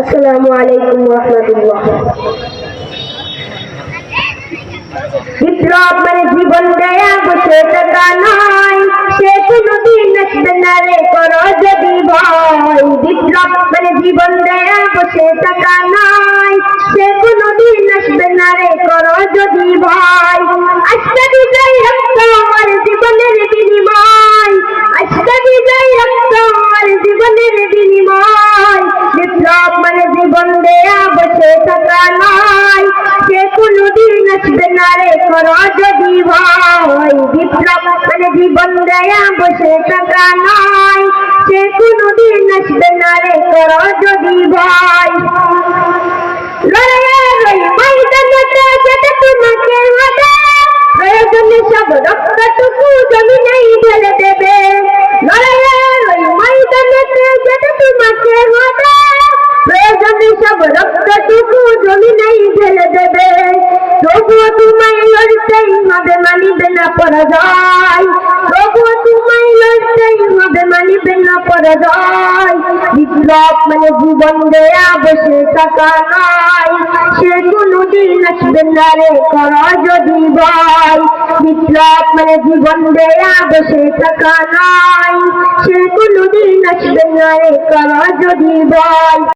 আসসালামু আলাইকুম রহমতুল্লাহ। বিপ্লব মানে জীবন দেয়া বসে টাকা নয়। সে কোনদিন আসবে না করো যদি ভয়। বিপ্লব মানে জীবন দেয়া বসে টাকা নয়। সে কোনদিন আসবে না করো যদি ভয়। আজকে বিজয় রক্ত বসে থাকা নয় সে কোনদিন আসবে না রে করো যদি ভয়। বিপ্লব মানে জীবন দেয়া বসে থাকা নয় সে কোনদিন আসবে না রে করো যদি ভয়। তবুও তোমায় লড়তেই হবে মানিবে না পরাজয়। তবুও তোমায় লড়তেই হবে মানিবে না পরাজয়। বিপ্লব মানে জীবন দেয়া, বসে থাকা নয়। সে কোনদিন আসবে না রে, কর যদি ভয়। বিপ্লব মানে জীবন দেয়া, বসে থাকা নয়। সে কোনদিন আসবে না রে, কর যদি ভয়।